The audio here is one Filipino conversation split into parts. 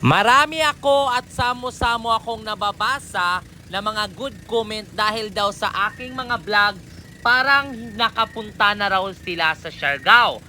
Marami ako at samo-samo akong nababasa na mga good comment dahil daw sa aking mga vlog, parang nakapunta na raw sila sa Siargao.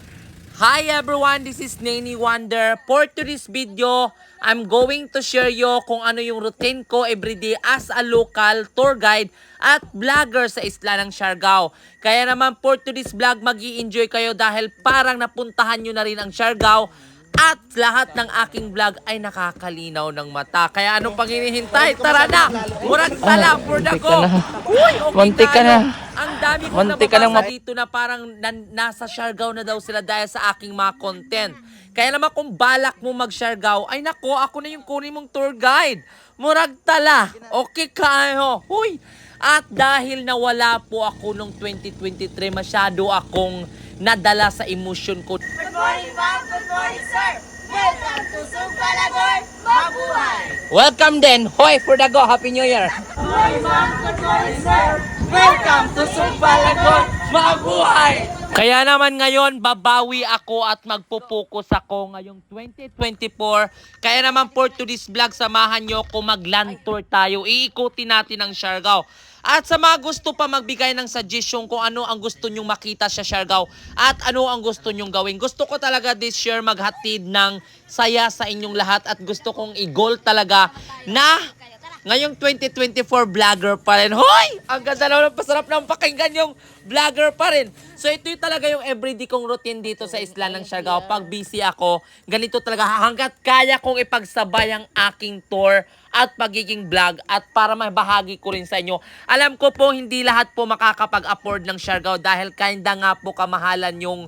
Hi everyone, this is Nani Wonder. For today's video, I'm going to share you kung ano yung routine ko everyday as a local tour guide at vlogger sa isla ng Siargao. Kaya naman for today's vlog, mag enjoy kayo dahil parang napuntahan nyo na rin ang Siargao at lahat ng aking vlog ay nakakalinaw ng mata. Kaya anong pang hinihintay? Tara na! Murag tala for the go! na. Uy, okay Muntik ka na. Ang dami ko Muntik ka nababasa map- dito na parang nan- nasa Siargao na daw sila dahil sa aking mga content. Kaya naman kung balak mo mag Siargao, ay nako, ako na yung kunin mong tour guide. Murag tala. Okay kayo. Huy! At dahil nawala po ako nung 2023, masyado akong nadala sa emosyon ko. Good morning, ma'am. Good morning, sir. Welcome to Sugpalagor. Mabuhay! Welcome then. Hoy, for the go. Happy New Year. Morning, ma'am. Good morning, sir. Welcome to Sumpalagon, mabuhay! Kaya naman ngayon, babawi ako at magpupokus ako ngayong 2024. Kaya naman for today's vlog, samahan nyo ako mag-land tour tayo. Iikutin natin ang Siargao. At sa mga gusto pa magbigay ng suggestion kung ano ang gusto nyong makita sa Siargao at ano ang gusto nyong gawin. Gusto ko talaga this year maghatid ng saya sa inyong lahat at gusto kong i-goal talaga na Ngayong 2024 vlogger pa rin. Hoy! Ang ganda naman, pasarap ng pakinggan yung vlogger pa rin. So ito yung talaga yung everyday kong routine dito sa isla ng Siargao. Pag busy ako, ganito talaga hanggat kaya kong ipagsabay ang aking tour at pagiging vlog at para mabahagi ko rin sa inyo. Alam ko po hindi lahat po makakapag-afford ng Siargao dahil kinda nga po kamahalan yung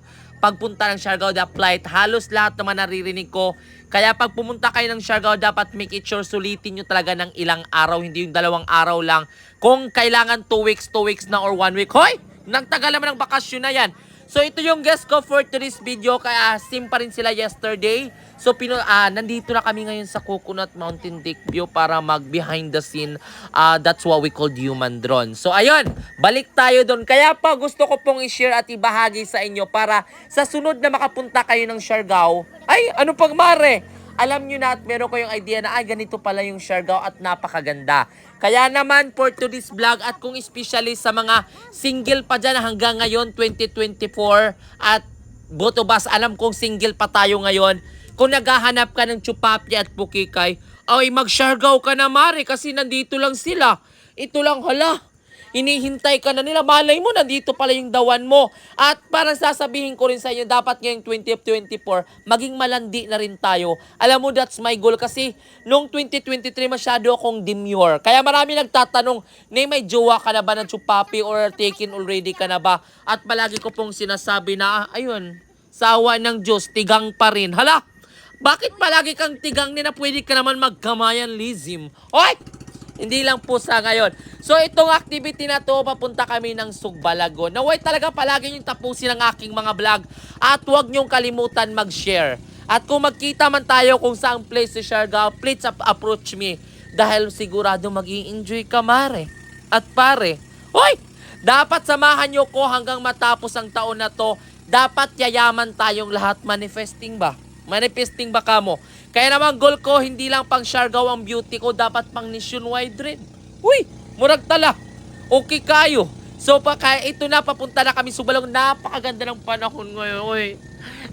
pagpunta ng Siargao the flight. Halos lahat naman naririnig ko. Kaya pag pumunta kayo ng Siargao, dapat make it sure sulitin nyo talaga ng ilang araw, hindi yung dalawang araw lang. Kung kailangan 2 weeks, 2 weeks na or 1 week. Hoy! Nang tagal naman ng bakasyon na yan. So ito yung guest ko for today's video, kaya sim pa rin sila yesterday. So pino, ah, nandito na kami ngayon sa Coconut Mountain Deck View para mag behind the scene. Ah, that's what we call human drone. So ayun, balik tayo doon. Kaya pa gusto ko pong i-share at ibahagi sa inyo para sa sunod na makapunta kayo ng Siargao. Ay, ano pang mare? Alam nyo na at meron kayong idea na ay ganito pala yung Siargao at napakaganda. Kaya naman for today's vlog at kung especially sa mga single pa dyan hanggang ngayon 2024 at Boto Bus, alam kong single pa tayo ngayon. Kung naghahanap ka ng chupapi at pukikay, ay mag-Siargao ka na mare kasi nandito lang sila. Ito lang hala. Hinihintay ka na nila. Malay mo, nandito pala yung dawan mo. At parang sasabihin ko rin sa inyo, dapat ngayong 2024, maging malandi na rin tayo. Alam mo, that's my goal kasi nung 2023 masyado akong demure. Kaya marami nagtatanong, Nay, may jowa ka na ba ng chupapi or taken already ka na ba? At palagi ko pong sinasabi na, ah, ayun, sawa ng Diyos, tigang pa rin. Hala, bakit palagi kang tigang nila pwede ka naman magkamayan lizim? Oy! Hindi lang po sa ngayon. So itong activity na to, papunta kami ng Sugbalagon. Naway talaga palagi yung tapusin ang aking mga vlog. At huwag niyong kalimutan mag-share. At kung magkita man tayo kung saang place si Siargao, please ap- approach me. Dahil sigurado mag enjoy ka mare. At pare, Hoy! Dapat samahan niyo ko hanggang matapos ang taon na to. Dapat yayaman tayong lahat manifesting ba? Manifesting ba ka mo? Kaya naman goal ko, hindi lang pang Siargao ang beauty ko, dapat pang nationwide rin. Uy, murag tala. Okay kayo. So pa kaya ito na, papunta na kami Subalong. Napakaganda ng panahon ngayon. Uy,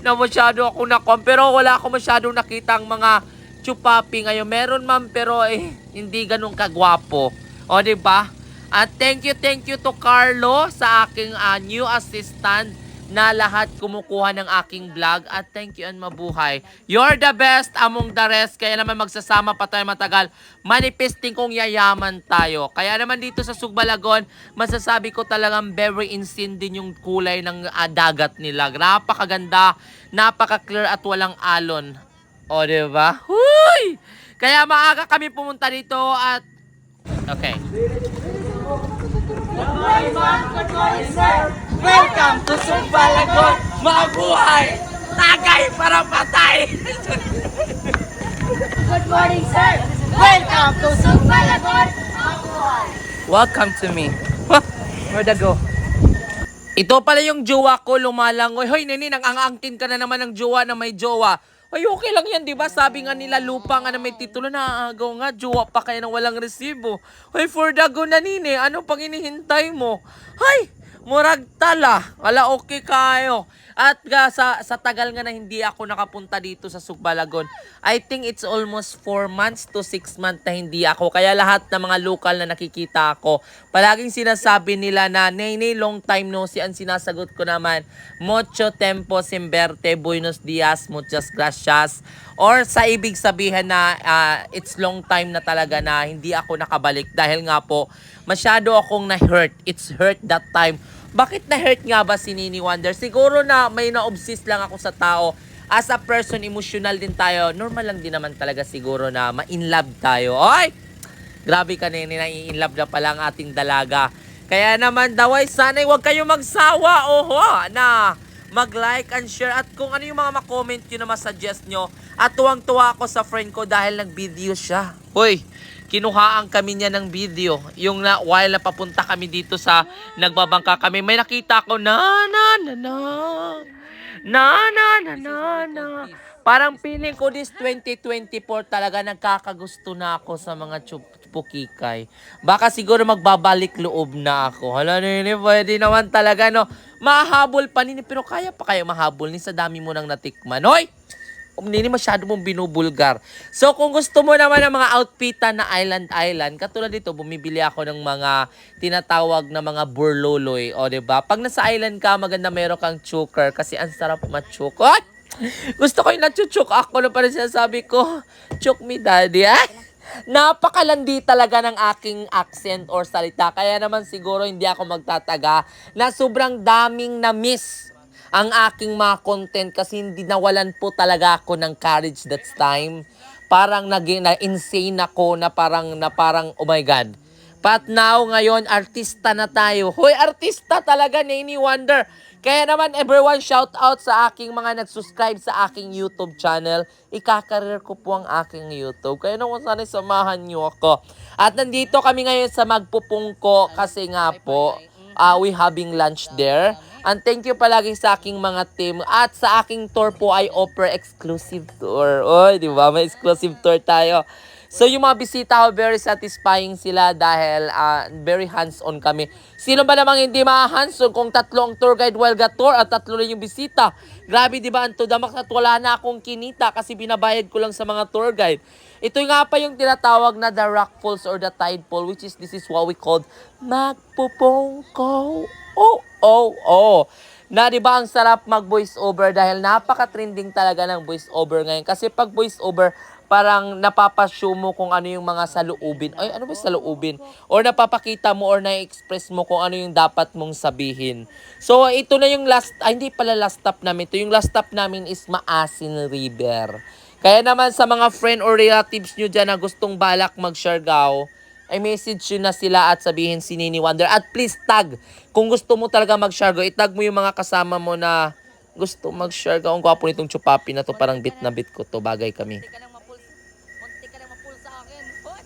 na masyado ako nakom. Pero wala ako masyadong nakita ang mga chupapi ngayon. Meron man pero eh, hindi ganun kagwapo. O, di ba? At thank you, thank you to Carlo sa aking ah, new assistant na lahat kumukuha ng aking vlog at thank you and mabuhay. You're the best among the rest kaya naman magsasama pa tayo matagal. Manifesting kong yayaman tayo. Kaya naman dito sa Sugbalagon, masasabi ko talagang very insane din yung kulay ng ah, dagat nila. Napakaganda, napaka-clear at walang alon. O, di ba? Huy! Kaya maaga kami pumunta dito at... Okay. Morning, ma'am. Good morning, sir. Welcome to Sumbalagon! Mabuhay! Tagay para patay! Good morning, sir. Welcome to Sugpalagor. Mabuhay! Welcome to me. Where'd I go? Ito pala yung jowa ko lumalangoy. Hoy, nini, nang angangkin ka na naman ng jowa na may jowa. Ay, okay lang yan, di ba? Sabi nga nila, lupa nga na may titulo, naaagaw nga, jowa pa kayo ng walang resibo. Ay, for the go na nini, ano pang inihintay mo? Ay, murag tala. Wala, okay kayo. At ga, sa, sa tagal nga na hindi ako nakapunta dito sa Sugbalagon, I think it's almost 4 months to 6 months na hindi ako. Kaya lahat ng mga local na nakikita ako, palaging sinasabi nila na, Nene, long time no see. Ang sinasagot ko naman, mucho tempo simberte, buenos dias, muchas gracias. Or sa ibig sabihin na ah, it's long time na talaga na hindi ako nakabalik dahil nga po, masyado akong na-hurt. It's hurt that time. Bakit na-hurt nga ba si Nini Wonder? Siguro na may na-obsess lang ako sa tao. As a person, emotional din tayo. Normal lang din naman talaga siguro na ma-in love tayo. Oy! Grabe ka Nini, na-in love na pala ang ating dalaga. Kaya naman daw ay sana'y huwag kayong magsawa. Oho, na mag-like and share at kung ano yung mga ma-comment nyo na masuggest nyo. At tuwang-tuwa ako sa friend ko dahil nag-video siya. Hoy, kinuhaan kami niya ng video. Yung na, while napapunta kami dito sa nagbabangka kami, may nakita ko na na na na na na na na na. Parang feeling ko this 2024 talaga nagkakagusto na ako sa mga chup pukikay. Baka siguro magbabalik loob na ako. Hala nini, pwede naman talaga no. Mahabol pa nini, pero kaya pa kayo mahabol ni sa dami mo nang natikman. Hoy! Nini masyado mong binubulgar. So kung gusto mo naman ng mga outfitan na island island, katulad dito, bumibili ako ng mga tinatawag na mga burloloy. O, 'di ba? Pag nasa island ka, maganda meron kang choker kasi ang sarap machuk. What? Gusto ko yung nachuchuk ako na parang sinasabi ko, chuk me daddy. Ah? Napakalandi talaga ng aking accent or salita. Kaya naman siguro hindi ako magtataga na sobrang daming na-miss ang aking mga content kasi hindi nawalan po talaga ako ng courage that time. Parang naging na insane ako na parang na parang oh my god. But now ngayon artista na tayo. Hoy artista talaga Nini Wonder. Kaya naman everyone shout out sa aking mga nag-subscribe sa aking YouTube channel. Ikakareer ko po ang aking YouTube. Kaya naman sana samahan niyo ako. At nandito kami ngayon sa Magpupungko kasi nga po uh, we having lunch there. And thank you palagi sa aking mga team. At sa aking tour po ay offer exclusive tour. Oy, di ba? May exclusive tour tayo. So yung mga bisita ko, very satisfying sila dahil ah, very hands-on kami. Sino ba namang hindi ma-hands-on kung tatlo ang tour guide Welga Tour at tatlo rin yung bisita? Grabe di ba, Anto Damak at wala na akong kinita kasi binabayad ko lang sa mga tour guide. Ito nga pa yung tinatawag na the rock falls or the tide fall which is this is what we called magpupongko. Oh, oh, oh. Na 'di ba ang sarap mag voice over dahil napaka-trending talaga ng voice over ngayon. Kasi pag voice over parang napapashow mo kung ano yung mga saloobin. Ay, ano ba yung saloobin? Or napapakita mo or na-express mo kung ano yung dapat mong sabihin. So, ito na yung last, ay hindi pala last stop namin. Ito yung last stop namin is Maasin River. Kaya naman sa mga friend or relatives nyo dyan na gustong balak mag-Siargao, ay message yun na sila at sabihin si Nini Wonder. At please tag. Kung gusto mo talaga mag-Siargao, itag mo yung mga kasama mo na gusto mag-Siargao. Ang gwapo nitong chupapi na to, parang bit na bit ko to. Bagay kami. Munti ka lang mapul, munti ka lang mapul sa akin. Hoy!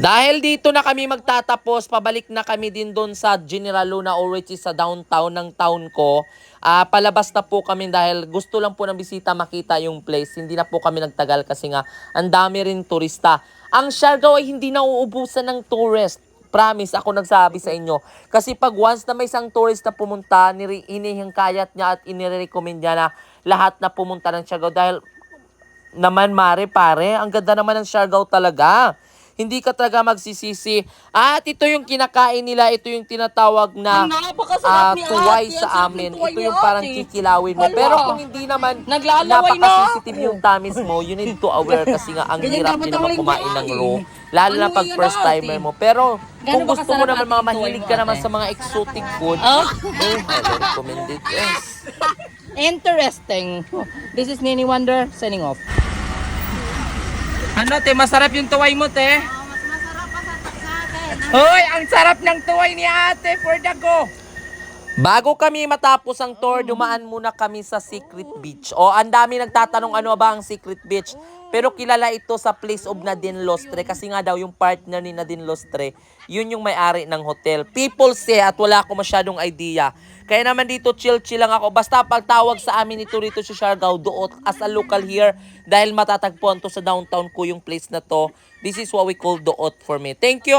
Dahil dito na kami magtatapos, pabalik na kami din doon sa General Luna or which is sa downtown ng town ko. Ah, palabas na po kami dahil gusto lang po ng bisita makita yung place. Hindi na po kami nagtagal kasi nga ang dami rin turista. Ang Siargao ay hindi na uubusan ng tourist. Promise, ako nagsabi sa inyo. Kasi pag once na may isang tourist na pumunta, hinihingkayat niya at inirecommend niya na lahat na pumunta ng Siargao dahil naman mare pare, ang ganda naman ng Siargao talaga. Hindi ka talaga magsisisi. At ito yung kinakain nila, ito yung tinatawag na napakasarap ah, tuway sa amin. Ito yung parang kikilawin mo. Pero kung hindi naman napaka-sensitive yung tamis mo, you need to aware kasi nga ang hirap din naman kumain ng raw. Lalo na pag first timer mo. Pero kung gusto mo naman mga mahilig ka naman sa mga exotic food, Oh. eh, highly recommended. Yes. Interesting. This is Nini Wonder, signing off. Ano, te? Masarap yung tuway mo, te? Mas masarap pa sa, sa akin. Hoy, ang sarap ng tuway ni ate for the go. Bago kami matapos ang tour, dumaan muna kami sa Secret Beach. O, ang dami nagtatanong ano ba ang Secret Beach. Pero kilala ito sa place of Nadine Lostre kasi nga daw yung partner ni Nadine Lostre, yun yung may-ari ng hotel. People say at wala ako masyadong idea. Kaya naman dito chill-chill lang ako. Basta pagtawag sa amin ito rito sa Siargao, doot as a local here dahil matatagpuan to sa downtown ko yung place na to. This is what we call doot for me. Thank you.